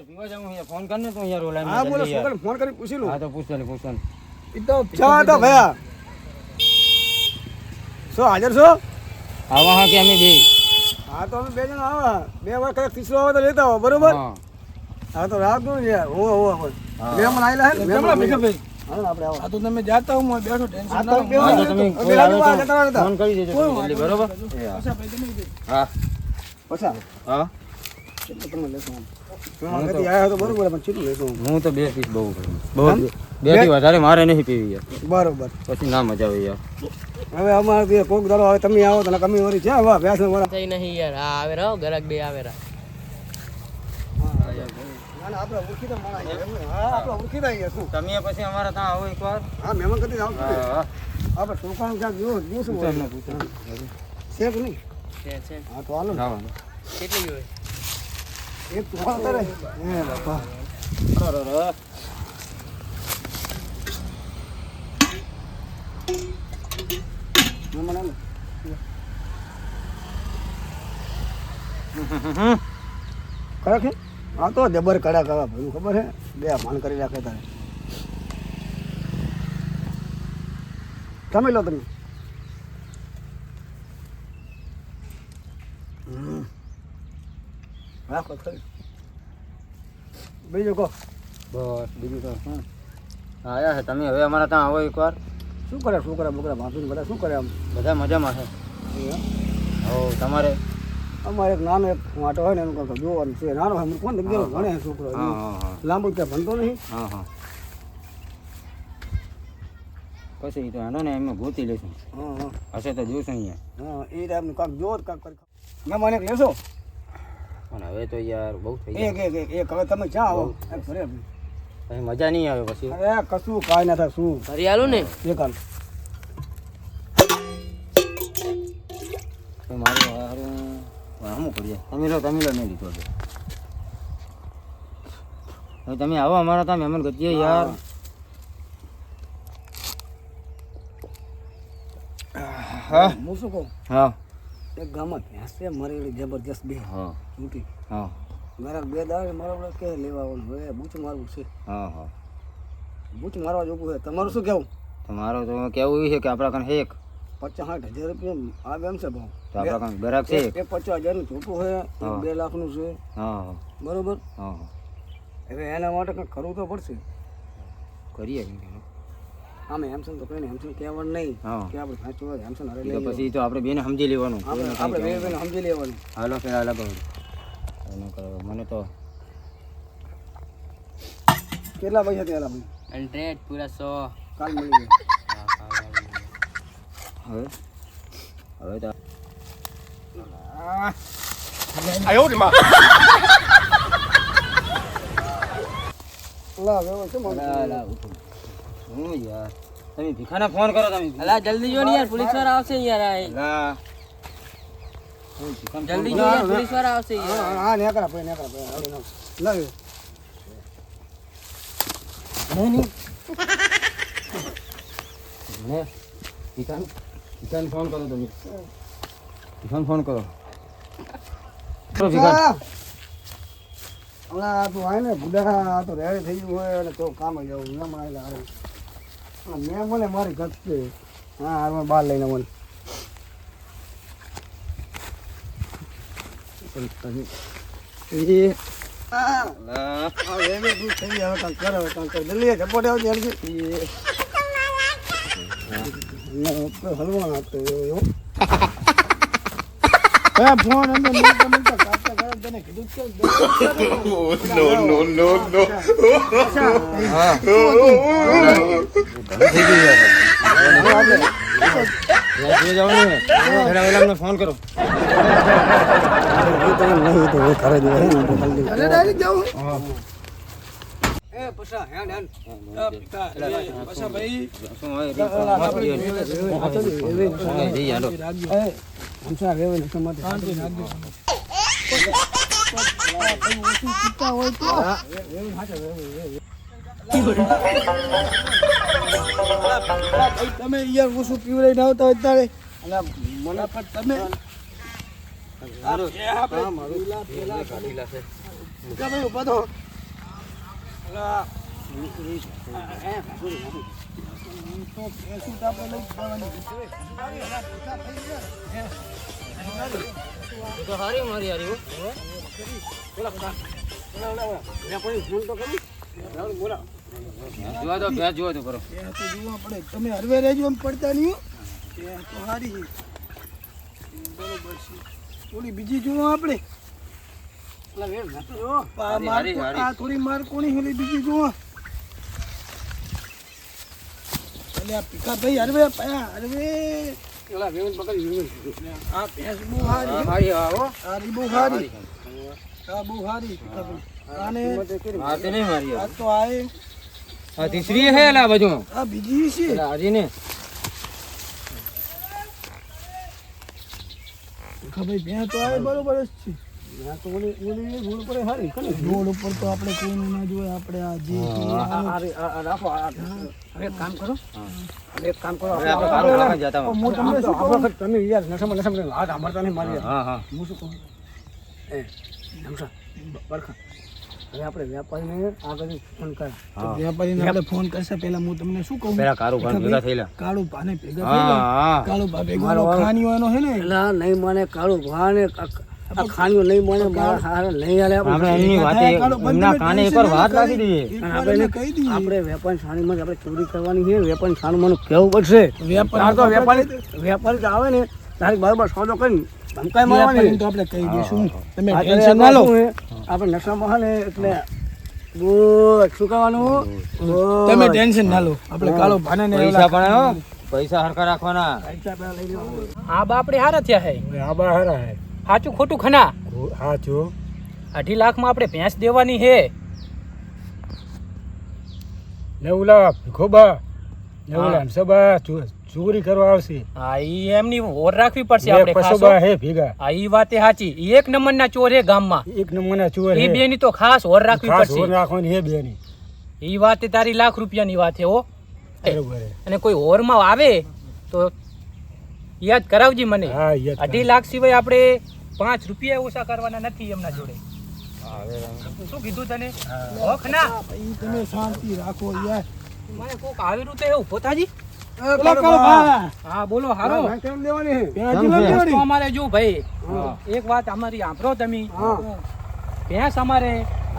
Phone કર ને તો અહીંયા હા બોલો છોકરાને ફોન કરી પૂછી લઉં. હા તો પૂછતો ને પૂછતો ને. ઈ તો ચા તો ભયા. શું હાજર છો? આવા હા કે અમે બે. હા તો અમે બે જણ આવા. બે વાર કદાચ તીસરો આવે તો લેતા આવો બરોબર? હા. તો રાખજો ને યાર. હો હો. હો મને આયલા હે ને? મહેમાન હા આપણે આવો. તો તમે જાતા હું બેઠો ટેન્શન બે તમે બે. ફોન કરી દેજો બરોબર? હા. પછા હા. કેટલું તમે લેશો હું તો બે પીસ બહુ બહુ બેથી વધારે મારે નહીં પીવી યાર. બરોબર. પછી ના મજા આવે યાર. હવે અમારે કોક દાડો આવે તમે આવો તો કમી વરી છે વાહ વ્યાસ વાળા. થઈ નહીં યાર. આ આવે રહો ગરક બે આવે રા ના ના આપણે ઓળખીતા માણસ છીએ. એમ નહીં. હા આપણે ઓળખીતા શું? તમે પછી અમારા ત્યાં આવો એકવાર. હા મહેમાન કદી આવો આપણે છોકરાનું ક્યાંક જો જોશું પૂછો એમને, પૂછો. છે કે નહીં? છે છે. હા તો હાલો ને. હા, વાંધો. કેટલી હોય? એક તો હાલો તારે બાપા આવો. કડક હા તો જબર કડક હવે ભાઈ ખબર છે બે માન કરી રાખે તારે તમે લો તમે હમ. રાખો ખરી બીજું કહો બસ બીજું કહો હા આવ્યા છે તમે હવે અમારા ત્યાં આવો એકવાર શું કરે છોકરા બોકરા ભાંસુ બધા શું કરે આમ બધા મજામાં છે હો તમારે અમારે એક નાનો એક માટો હોય ને એનું કંઈક જોવાનું છે નાનો હોય કોણ ગયેલો ભણે છોકરો લાંબો ક્યાં ભણતો નહીં હા હા પછી તો આનો ને એમાં ગોતી લેશું હા હા હશે તો જોશું અહીંયા હા એ ટાઈપનું કાંક તો કાંક કરી મેં મને લેશો હવે તો યાર બહુ થઈ એક એક એક એક હવે તમે ક્યાં આવો ઘરે પછી મજા નહીં આવે પછી. અરે કશું કાંઈ ના થાય શું? ફરી આલો ને? એક હાલ. મારું હારું. હમું કરીએ? તમે લો તમે લો મેં લીધો છે. હવે તમે આવો અમારા ત્યાં મહેમાન ગતિએ યાર. હા. હું શું કહું? હા. એક ગામમાં ભેંસ મરેલી જબરજસ્ત બે હા. છૂટી હા. મારા બે દાડે મારા કે લેવા આવવાનું? હવે બૂચ મારવું છે. હા હા. બૂચ મારવા જોગું છે. તમારું શું કહેવું? તમારો તો કેવું એ છે કે આપણા કાન એક? પચાસ સાઠ હજાર રૂપિયા આવે એમ છે ભાવ. તો આપણા કાન ગ્રાહક છે એક? પચાસ હજારનું ચોખ્ખું છે. બે લાખનું છે. હા બરોબર? હા હવે એના માટે કંઈક કરવું તો પડશે. કરીએ. આમે હેમસન તો કોઈને હેમસન કહેવાનું નહીં. કે આપણે સાચું હોય હેમસન હરે લઈ પછી તો આપણે બેને સમજી લેવાનું. આપણે આપણે બે બેને સમજી લેવાનું. હાલો પેલા અલગ કરો. મને તો કેટલા પૈસા થયા ભાઈ? હંડ્રેડ પૂરા સો. કાલ મળી ગયો. હવે? હવે તો લા વેવો શું મને લા, લા, ઉઠો. શું યાર તમે ભીખાને ફોન કરો તમે અલા જલ્દી જો ને યાર પોલીસવાળા આવશે યાર આ. જલ્દી જો યાર પોલીસવાળા આવશે યાર હા હા નેકરા ભાઈ નેકરા ભાઈ નાખ. નહીં ને ભીખાને ભીખાને ફોન કરો તમે ભીખાને ફોન કરો કરો ભીખાને. હમણાં આ તું આય ને ગુડા આ તો રેડી થઈ ગયું હોય અને તો કામ જવું ના મારે હારું. મેં મને મારી છે હા હારમાં બહાર લઈને મને એ આ લા. આ રેડી તું થઈ ગયા હવે કાંઈક કર હવે કાંઈક કર જલ્દી ઝપોટે આવજે હરજી. ના, તો હલવાનો હતો એવો. હે ફોન અંદર ફોન કરો એ તો શું તમે યાર ઓછું પીવડાઈ ના આવતા અત્યારે અને મને પણ તમે હા મારું કા ભાઈ ઊભા તો તો ભેંસું તો લઈ જોવા દો ભેંસ જોવા દો કરો. જોવા પડે તમે હરવે રહેજો એમ પડતા નહીં તો હારી. બરોબર છે ઓલી બીજી જોવો આપણે. આ હારી, માર હારી, કો- હારી. આ થોડી માર કોની ઓલી બીજી જોવો એટલે આ ભીખાભાઈ હરવે પયા હરવે. આ ભેંસ બહુ હારી હો. હારી આવો હારી બહુ હારી. આ બહુ હારી ભીખાભાઈ. આને મારતી નહીં મારી આ તો આ એ- આ તીસરી હે લા બાજુ આ બીજી છે. હારી ને. ભાઈ ભેંસ તો આવે બરોબર જ છે. રોડ ઉપર તો આપણે કોઈનું ના જોઈએ આપણે આ જે છે એ આનું- હવે આપણે સારું રાખવા જતા હું તમને શું કહું? તમે યાર નસમ નસમ હાથ સાંભળતા નહીં મારી હા હા. હું શું કહું? એ નમસા બરખા. હવે આપણે વેપારીને આગળ ફોન કર. વેપારીને આપણે ફોન કરશે પહેલા હું તમને શું કહું? પેલા કારું ભાન ભેગા થયેલા કાળુ ભાને ભેગા હા થઈ ગયા. હા. કાળુ ભા ભેગો ખાનીઓ એનો હે ને? પેલા નહીં મને કાળું ભાને આ નહીં મને મારા હારે નહીં આપણે. વાતે કાને એકવાર ના રાખી દઈએ આપણે કહી દઈએ. આપણે વેપારી છાણીમાં આપણે ચોરી કરવાની છે વેપારી છાણ મને કેવું પડશે? વેપારી તો વેપારી વેપારી આવે ને તારી બરાબર સોદો કરીને ધમકાઈ મારવાની તો આપણે કહી દઈશું તમે આ ટેન્શન ના લો. આપણે નશામાં હે ને એટલે બોલ શું કહેવાનું? બોલ. તમે ટેન્શન ના લો. આપણે કાળુ ભાને ને પૈસા પણ પૈસા હરખા રાખવાના. પૈસા પેલા લઈ આ બાપડે હારા થયા હે. આબા હારા હે. સાચું ખોટું ખના? સાચું અઢી લાખમાં આપણે ભેંસ દેવાની હે. નેવું લાખ ખોબા. નેવું લાખ સબા ચોરી કરવા આવશે. હા ઈ એમની ઓર રાખવી પડશે આપણે ખાસો. હે ભેગા. હા ઈ વાતે સાચી એક નંબરના ચોર હે ગામમાં. એક નંબરના ચોર ઈ બેની તો ખાસ ઓર રાખવી ખાસ ઓર રાખવાની હે બેની. ઈ વાતે તારી લાખ રૂપિયાની વાત હે. ઓ બરોબર અને કોઈ ઓરમાં આવે તો યાદ કરાવજી મને. હા યાદ અઢી લાખ સિવાય આપણે પાંચ રૂપિયા ઓછા કરવાના નથી એમના જોડે. શું કીધું તને? ઓખ ના. તમે શાંતિ રાખો યાર. મને કોક આવેલું તો એવું પોતાજી? હા બોલો હારો. કેમ લેવાની? હે? ભેંસ કેમ નથી છે? લેવાની? તો અમારે જો ભાઈ એક વાત અમારી સાંભળો તમે. ભેંસ અમારે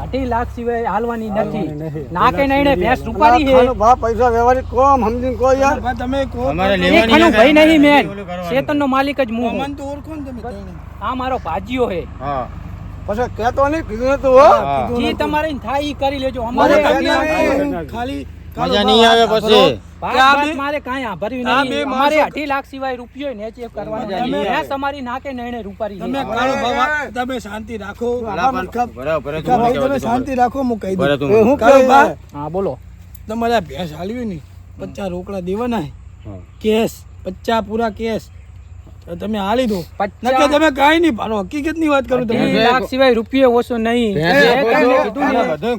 અઢી લાખ સિવાય હાલવાની નથી. નથી. નાકે નઈને ભેંસ રૂપારી છે. ખાનો પૈસા વ્યવહારિક કોમ સમજીને કો યાર. તમે કહો અમારે લેવાની ખાનું ભાઈ નહીં મેન. ચેતનનો માલિક જ હું મન તો ઓળખો ને તમે આ મારો ભાજીયો હે હા. પછી કેતો નહીં કીધું નતું હો. તમારે થાય ઈ કરી લેજો. અમારે. ખાલી મજા નહીં આવે પછી. મારે કાંઈ આભરવી નહીં. માણસો- અઢી લાખ સિવાય રૂપિયો ને ચેક કરવાનો. મજા નહીં. નહીં આવે. ભેંસ અમારી નાકે નઈને રૂપારી તમે કાળુ તમે શાંતિ રાખો. પેલા પણ- ભીખા- બરાબર, ભીખા ભાઈ બરાબર, તમે શાંતિ રાખો હું કહી દઉં. હું કાળુ હા બોલો. તમારે આ ભેંસ હાલવી ને પચાસ રોકડા દેવાના હે. કેશ પચાસ પૂરા કેશ તમે હાલી દો. નકે તમે કઈ નહીં ભારો હકીકતની વાત કરું તમે લાખ સિવાય રૂપિયો ઓછો નહીં. નહીં.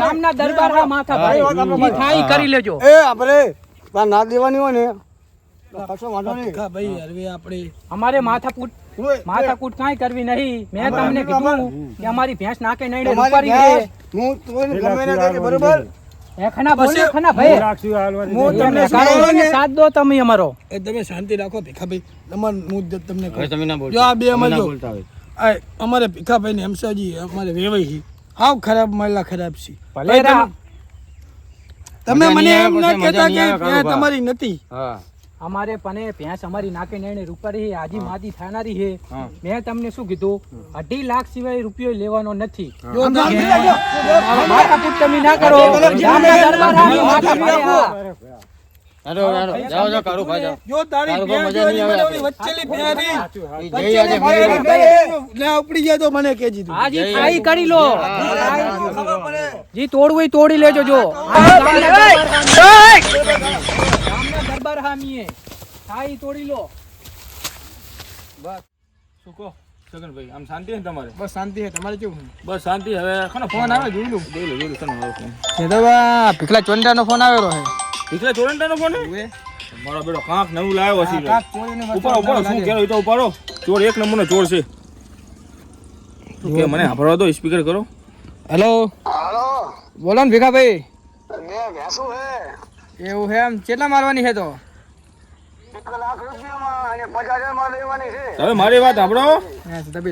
ગામના દરબારના માથા ભાઈ કરી લેજો. એ આપણે તાર ના દેવાની હોય ને તો કશો વાંધો નહીં. ભીખા ભાઈ હવે આપણે. અમારે માથાકૂટ માથાકૂટ કાંઈ કરવી નહીં. મેં તમને કીધું કે અમારી ભેંસ નાકે નઈને તમારી રૂપારી ભેંસ, છે હું ગમે બરોબર? એ બસે ખના ભાઈ હું તમને કાળો શું ભાઈને સાથ દો તમે અમારો. એ તમે શાંતિ રાખો ભીખાભાઈ. તમારે હું તમને કહું. તમે ના બોલતા. આ બે અમારે બોલતા હોય. અમારે ભીખાભાઈ ને હમસાજી અમારે વેવાઈ છે. હાવ ખરાબ મળેલા ખરાબ છે. ભલે ભાઈ. તમે મને એમ ના કહેતા કે. તમારી નથી. હા. અમારે પણ ભેંસ અમારી નાકે નેણે રૂપારી આજી માદી થાનારી હે. મેં તમને શું કીધું? અઢી લાખ સિવાય રૂપિયો લેવાનો નથી. તમે ના કરો. હા. જાઓ, જાઓ, ભાઈ, જાઓ. જો તારી તારું પણ ભેંસ મજા નહીં આવે વચ્ચેલી ભેંસ. રહી. ઈ જઈ આજે વચ્ચેલી ફરી ભેંસ લે ઉપડી જાય તો મને કહેજે તું. આજી થાય ઈ કરી લો. જી તોડવું હોય તોડી લેજો જો. દરબાર હામીએ. થાય તોડી લો. શું કહો? છગનભાઈ આમ શાંતિ ને તમારે? બસ શાંતિ છે. તમારે કેવું બસ શાંતિ. હવે કોનો ફોન આવે? જોઈ લઉં જોઈ લઉં જોઈ લઉં ફોન? ભીખલા ચોંડાનો ફોન આવેલો છે. દીકરા ચોરંટાનો ફોન? મારો બેડો કાંક નવું લાવ્યો છે કાંક ચોરીને ઉપાડો ઉપાડો શું કેરો તો ઉપાડો. ચોર એક નંબરનો ચોર છે. કે મને સાંભળવા દો સ્પીકર કરો. હેલો. બોલો ને ભીખાભાઈ. બે ભેંસું હે. એવું છે એમ. કેટલા મારવાની છે તો? હવે મારી વાત સાંભળો.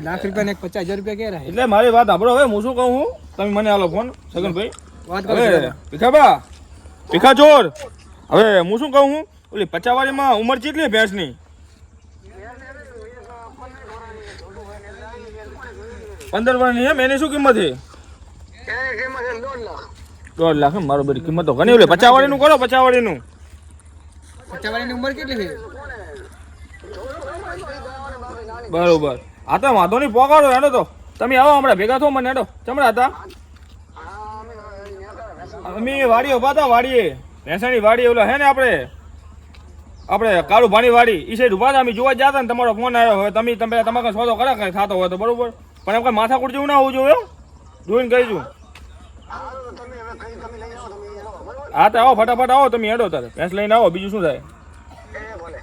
લાખ રૂપિયા ને એક પચાસ હજાર રૂપિયા ક્યાં એટલે મારી વાત સાંભળો હવે હું શું કહું તમે મને આલો ફોન સગનભાઈ વાત કરો ભીખાબા ભીખા ચોર. હવે હું શું કહું હું? ઓલી પચાવાળીમાં ઉંમર કેટલી ભેંસની? પંદર વર્ષની એમ? એની શું કિંમત છે? એની દોઢ લાખ એમ? મારો બધી કિંમત તો ઘણી ઓલી. પચાવાળીનું કરો પચાવાળીનું. પચાવાળીની ઉંમર કેટલી છે? બરોબર. હા તો વાંધો નહીં પોકાડો હેડો તો. તમે આવો હમણાં ભેગા થો મને હેડો. ચમડા હતા. અમે વાડી ઊભા હતા વાડીએ. ભેંસાણી વાડી ઓલો હે ને આપણે? આપણે કાળુભાની વાડી. એ સાઈડ ઊભા હતા અમે જોવા જતા ને તમારો ફોન આવ્યો. હવે તમે તમે તમારે સોદો કરા કઈ થતો હોય તો બરોબર? પણ એમ કઈ માથાકૂટ જેવું ના હોવું જોઈએ. જોઈને કહીશું હા તો આવો ફટાફટ આવો તમે હેડો તારે. ભેંસ લઈને આવો બીજું શું થાય?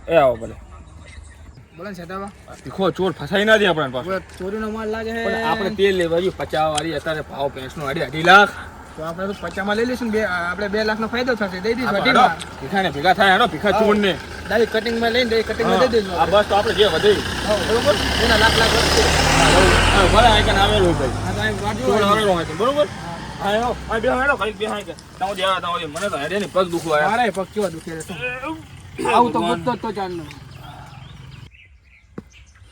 એ આવો ભલે. બોલો ચોર ફસાઈ ના દે આપણને પાછું. ચોરીનો માલ લાગે છે પણ આપણે તેલ લેવા પચાસ વાળી અત્યારે ભાવ ભેંસનો અઢી અઢી લાખ. તો આપણે તો પચાસમાં લઈ લઈશું બે આપણે બે લાખનો ફાયદો થશે. દઈ દઈશું અઢીમાં ભીખાને ભેગા થાય હેડો ભીખા ચોર ને ડાયરેક્ટ કટિંગમાં લઈને ડાયરેક્ટ કટિંગમાં દઈ દઈશું આ બસ તો આપણે જે વધે. બરોબર? એના લાખ લાખ ભલે આ આવેલું ભાઈ. બરોબર? હા હેડો. બે હેડો ભાઈ બે હા તાવ દે. તાવ મને તો હેડે ની પગ દુખવા મારે પગ કેવા દુખે છે શું? આવું તો ગોતતો તો ચાલનો.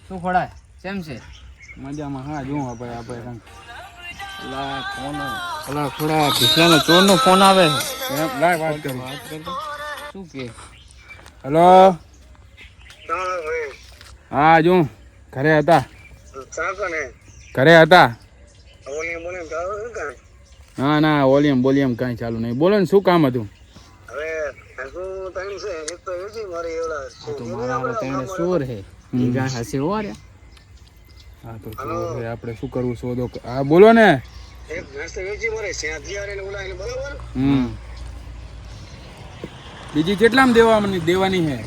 શું ખોડાય? કેમ છે? મજામાં. હા જો આપણે આપણે ઓલા ફોન ઓલા થોડા ભીખલાનો ચોરનો ફોન આવે. લાય વાત કરી. શું કે? હલો? હા જો. ઘરે હતા. ઘરે હતા? ના ના વોલ્યુમ બોલ્યુમ કાંઈ ચાલુ નહીં. બોલો ને શું કામ હતું? તો શું કરવું શોધો? ચોર બોલો ઈ ગાય હસે હો રે હા તો ચોર છે, આપણે શું કરવું સોદો ક- હા? બોલો ને હમ બીજી કેટલામ દેવાની દેવાની છે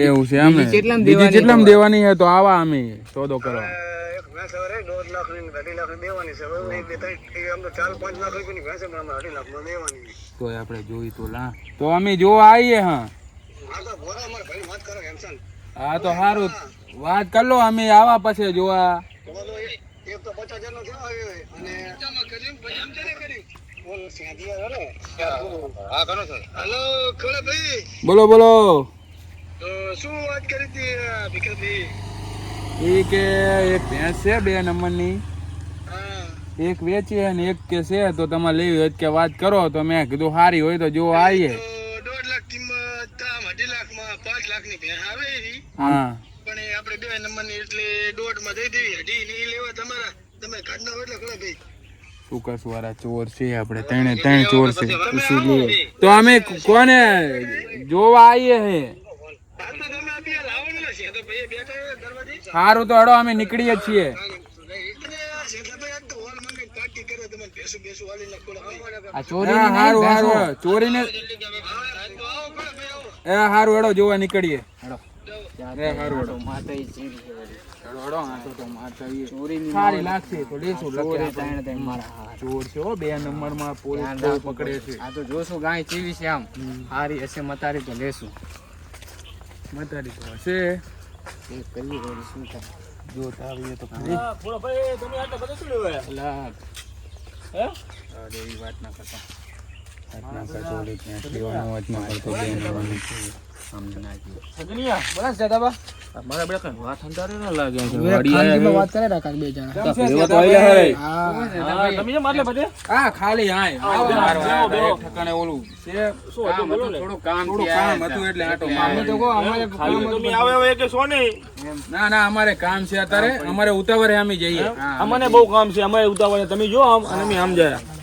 એવું છે એમ ને? બીજી કેટલામ બીજી દેવાની કેટલામ દેવાની છે તો આવા અમે સોદો કરવા. તો આપણે જોઈ તો લા. તો અમે જોવા આવીએ હા. હા તો સારું વાત કર લો અમે આવા પછી જોવા. બોલો બોલો શું વાત કરી હતી એ કે એક ભેંસ છે બે નંબરની. એક વેચી અને એક કે છે તો તમારે લેવી હોય કે વાત કરો. તો મેં કીધું સારી હોય તો જોવા આવીએ. દોઢ લાખ કિંમત અઢી લાખમાં પાંચ લાખની ભેંસ આવે હા. બે નંબરની એટલે દોઢમાં દઈ દેવી અઢી ને લેવા તમારા. તમે કાઢના હોય એટલે ખરા ભાઈ. શું કરશું વાળા ચોર છે આપણે ત્રણે ત્રણ ચોર છે. તો અમે કોને જોવા આવીએ હે? હા તો તમે આ બે લાવવાના છે. તો ભાઈ બેઠા હોય દરવાજે. સારું તો હડો અમે નીકળીએ છીએ. ચોરી ચોરીને એ હારું હેડો જોવા નીકળીએ. હેડો બે બહુ રાખવું પકડે. છે. આ તો જોશું ગાય ચીવી છે આમ. હારી હશે મતારી તો લેશું. મતારી તો હશે. એ કરીએ શું થાય? જો તાવીએ તો ભાઈ તમે આટલા બધા શું લેવા હે? અરે એવી વાત ના કરતા. ના ના અમારે કામ છો અત્યારે અમારે ઉતાવળે અમે જઈએ અમને બહુ કામ છે અમારે ઉતાવળે તમે જો આમ અને અમે આમ જાય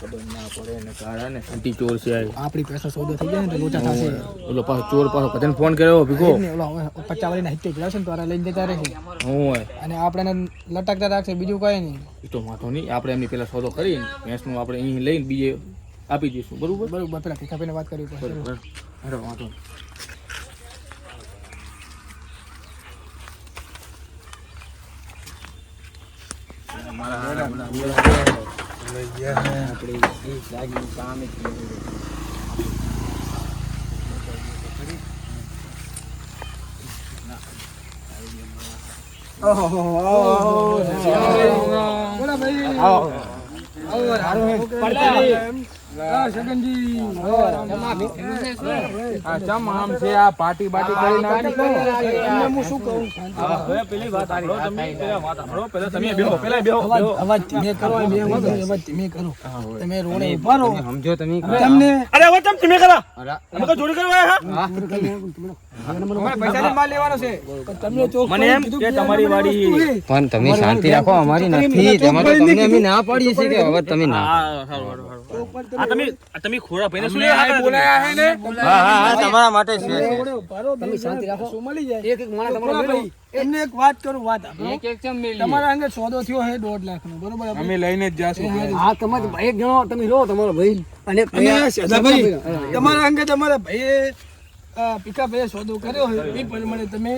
ખબર ના પડે ને કાળા ને અંટી ચોર છે આપણી પૈસા સોદો થઈ જાય ને તો લોચા થશે. ઓલો પાછો ચોર પાછો બધાને ફોન કર્યો ભીખો. ઓલા પચાસ વાળી હિત્તે ને લઈને જતા રહેશે. હું અને આપણે લટકતા રાખશે બીજું કઈ નહીં. એ તો વાંધો નહીં આપણે એમની પેલા સોદો કરી ભેંસનું આપણે અહીં લઈને બીજે આપી દઈશું બરોબર? બરોબર પેલા ભીખાભાઈને વાત કરવી પડશે બરોબર હેડો વાંધો નહીં. બોલા ભાઈ આવો હા છગનજી તમને હું શું કહું હવે પેલી વાત સાંભળો તમે, પેલા વાત સાંભળો. પેલા તમે બેહો, પેલા બેહો. અવાજ ધીમે કરો અવાજ ધીમે કરો તમે રોડે ઊભા રહો સમજો તમે તમને અરે ચમ તમે કરા અમે તો ચોરી કરવા આવ્યા હા? આ તમે શાંતિ રાખો અમારી નથી તેમાં ના પાડીએ છીએ કે હવે તમે ના હા, સારું, સારું, સારું. આ તમે તમે ખોરા ભાઈને શું બોલાયા હે હા હા હા તમારા માટે છે. શું મળી જાય? ભાઈ, એક વાત કરું વાત સાંભળો. તમારા અંગે સોદો થયો હે દોઢ લાખ નો બરોબર? અમે લઈને જ જાશું. હા તમારે એક જણો તમે રહો તમારો ભાઈ. અને તમારા અંગે તમારા ભાઈએ અ, એ સોદો કર્યો હોય એ પ્રમાણે તમે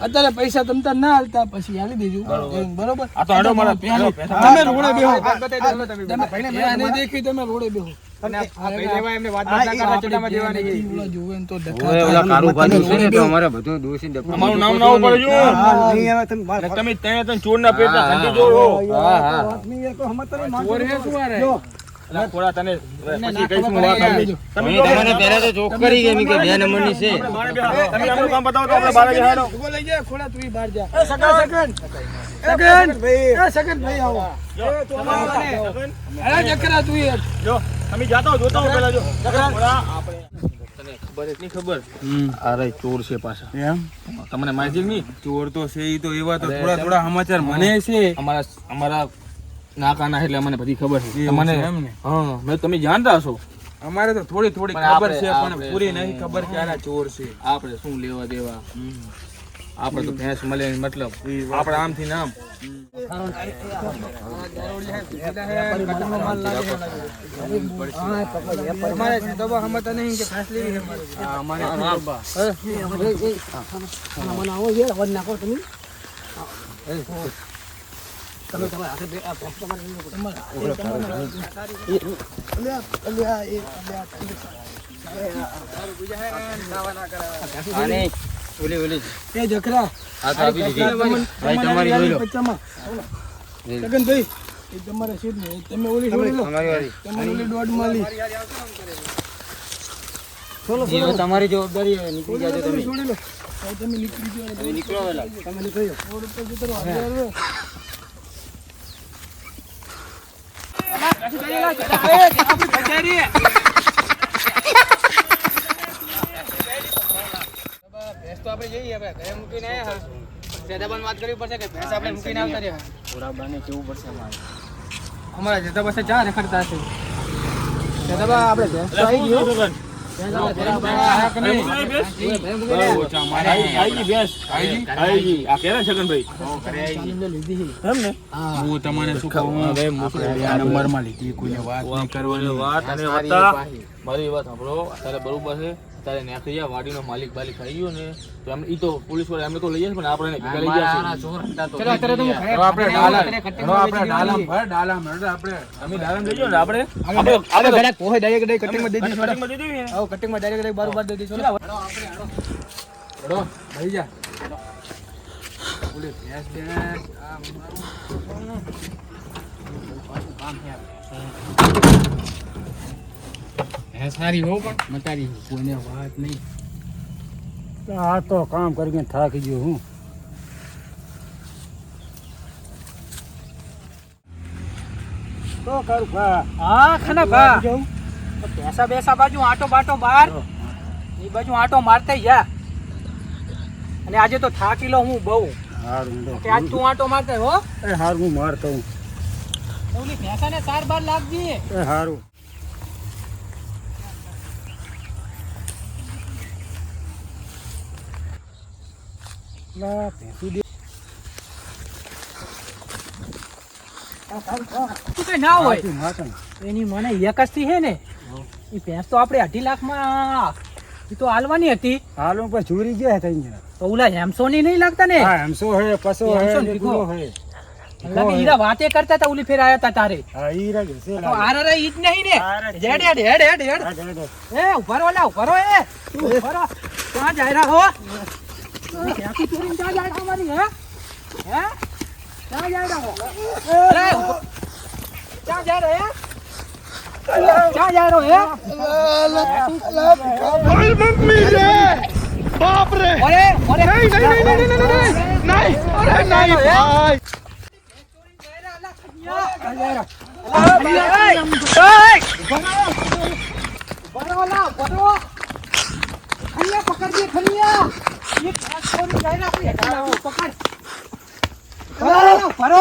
અત્યારે પૈસા તમતા ના હાલતા પછી હાલી દેજો. બરોબર. આ તો હાલો મારા પહેલો તમે રોડે બેહો. તમે ભાઈને નહીં દેખી તમે રોડે બેહો. તમે જોવે ને તો ધક્કા ઓય ઓલા કારુબાજી છે. ને તો અમારે બધું દોષી ડબ્બા અમારું નામ ના ઉપર જો નહીં આવે તમે બહાર ને તમે ત્યાં ત્યાં ચોરના પેટના ખંડી જોડો હા હા વાત નહીં એ તો સમજતા નહીં, માણસો જો, અલા, ખોરા તને પછી કહીશું હું વાત આપી. તમે અમે પહેલા તો ચોખ કરી ગઈ કે બે નંબરની છે તમે આપણું કામ બતાવો તો આપણે બારે જવાનો. ઊભો લઈ જાય ખોડા તું બહાર જા. એ સગન. સગન. સગન ભાઈ. એ સગન ભાઈ આવો. અરે જકરા તું જો તમે જાતા જોતા હો પેલા જો. ખોરા, આપણે. ખબર જ નહીં ખબર અરે ચોર છે પાછા. તમને માહિતી નહીં? ચોર તો છે ઈ તો એવા તો થોડા થોડા સમાચાર મને છે. અમારા અમારા નાકાના એટલે મને બધી ખબર છે મને તમને એમ ને? હા મેં તમે જાણતા છો અમારે તો થોડી થોડી ખબર છે પણ પૂરી નહીં ખબર કે આના ચોર છે આપણે શું લેવા દેવા આપણે તો ભેંસ મળે મતલબ આપણે આમથી નામ અમારે ઓલી ઓલી એ જકરા આ તો તમારી જવાબદારી નીકળી જાજો તમે તમે નીકળો તમે નીકળો અમારા જેતા પાસે ચા રખડતા છે આપણે હું તમને શું કહું લીધી વાત કરવાની વાત અને મારી વાત સાંભળો. અત્યારે બરોબર છે. અત્યારે નેકળી જાય વાડીનો માલિક બાલિક ખાઈ ગયો ને તો એમ ઈ તો પોલીસવાળા એમને તો લઈ જશે પણ આપણે ભેગા લઈ જશે ચલો અત્યારે તો હું ઘરે આપણે ડાલા આપણે ડાલા ભર ડાલા મરડ આપણે અમે ડાલા લઈ જઈએ ને આપણે? આપણે આપણે direct પોહે direct direct cutting માં દઈ દઈશું કટિંગમાં દઈ દેવી દઈએ આવો કટિંગમાં direct બાર બાર દઈ દઈશું આડો ભાઈ જા. પોલીસ ભેંસ બેસ આ ભેંસ સારી હો પણ. મતારી કોઈને વાત નહીં. આ તો કામ કરીને થાકી ગયો હું. તો કરું ભા. હા ખાના ભા. ભેંસા બેસા બાજુ આટો બાટો બાર એ બાજુ આટો મારતા જા અને આજે તો થાકી લો હું બહુ. હારું તો કે આજ તું આટો મારતા હો એ હારું હું મારતો હું. ઓલી ભેંસાને સાર બાર લાગજી. એ હારું. લા ભેંસું દે ના હોય. એની મને એકસથી છે ને એ ભેંસ તો આપણે અઢી લાખમાં એ તો હાલવાની હતી. હાલું પણ ચોરી ગયા થઈ ગયા તો ઓલા હેમસોની નહીં લાગતા ને? હા હમસો હે પસો હે હમસો ને લાગે હીરા વાતે કરતા હતા ઓલી ફેર આયા હતા તારે. હા ઈ રાગે તો આર રે ઈજ નહીં ને. હેડ હેડ હેડ હેડ હેડ. એ ઉભરો લા ઉભરો એ. ઉભરો રહો. ક્યાં જાય રહ્યા હો ક્યાં જાય અમારી હે હે ક્યાં જાય રહ્યા હો અરે ઉભા- ક્યાં જાય રહ્યા ક્યાં જાય રહ્યો હે બાપ રે ઓરે ઓરે નહીં નહીં નહીં નહીં નહીં નહીં અરે નહીં ભાઈ પકડ.